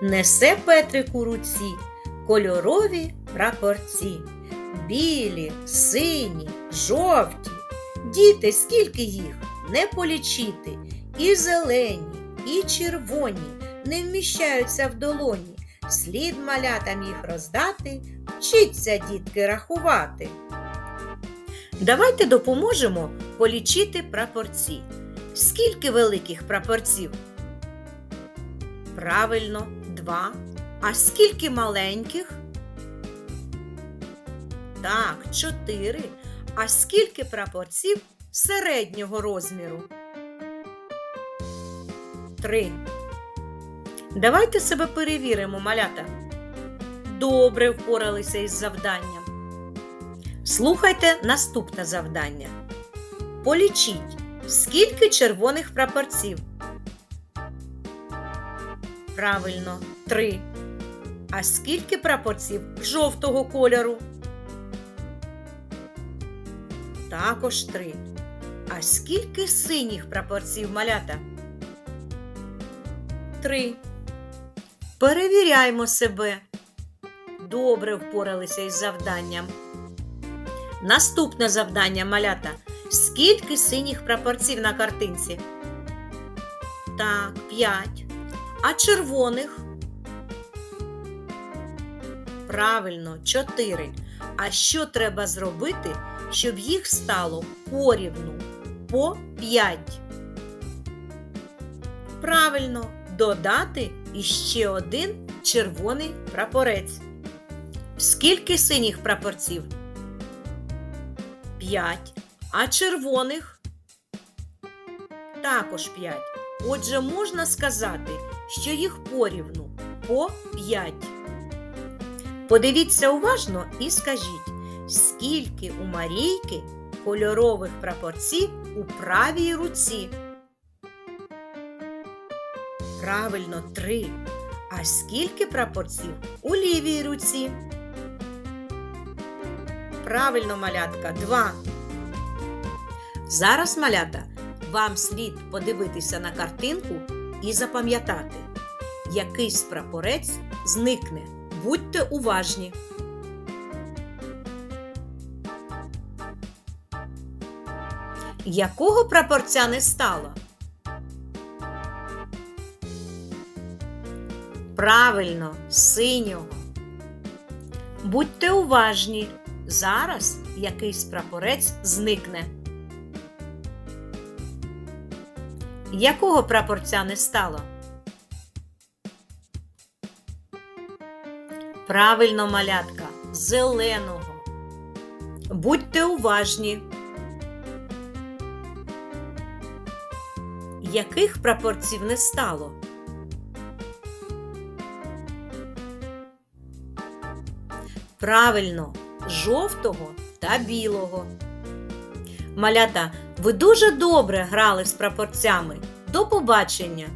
Несе Петрик у руці кольорові прапорці. Білі, сині, жовті. Діти, скільки їх не полічити. І зелені, і червоні не вміщаються в долоні. Слід малятам їх роздати, вчіться, дітки, рахувати. Давайте допоможемо полічити прапорці. Скільки великих прапорців? Правильно, два. А скільки маленьких? Так, чотири. А скільки прапорців середнього розміру? Три. Давайте себе перевіримо, малята. Добре впоралися із завданням. Слухайте наступне завдання. Полічіть, скільки червоних прапорців. Правильно, три. А скільки прапорців жовтого кольору? Також три. А скільки синіх прапорців малята? Три. Перевіряймо себе. Добре впоралися із завданням. Наступне завдання малята. Скільки синіх прапорців на картинці? Так, п'ять. А червоних? Правильно, чотири. А що треба зробити, щоб їх стало порівну по п'ять? Правильно, додати іще один червоний прапорець. Скільки синіх прапорців? П'ять. А червоних? Також п'ять. Отже, можна сказати, що їх порівну по п'ять. Подивіться уважно і скажіть, скільки у Марійки кольорових прапорців у правій руці? Правильно, три. А скільки прапорців у лівій руці? Правильно, малятка, два. Зараз, малята, вам слід подивитися на картинку і запам'ятати, якийсь прапорець зникне. Будьте уважні. Якого прапорця не стало? Правильно, синього. Будьте уважні. Зараз якийсь прапорець зникне. Якого прапорця не стало? Правильно, малятка, зеленого. Будьте уважні. Яких прапорців не стало? Правильно, жовтого та білого. Малята, ви дуже добре грали з прапорцями. До побачення!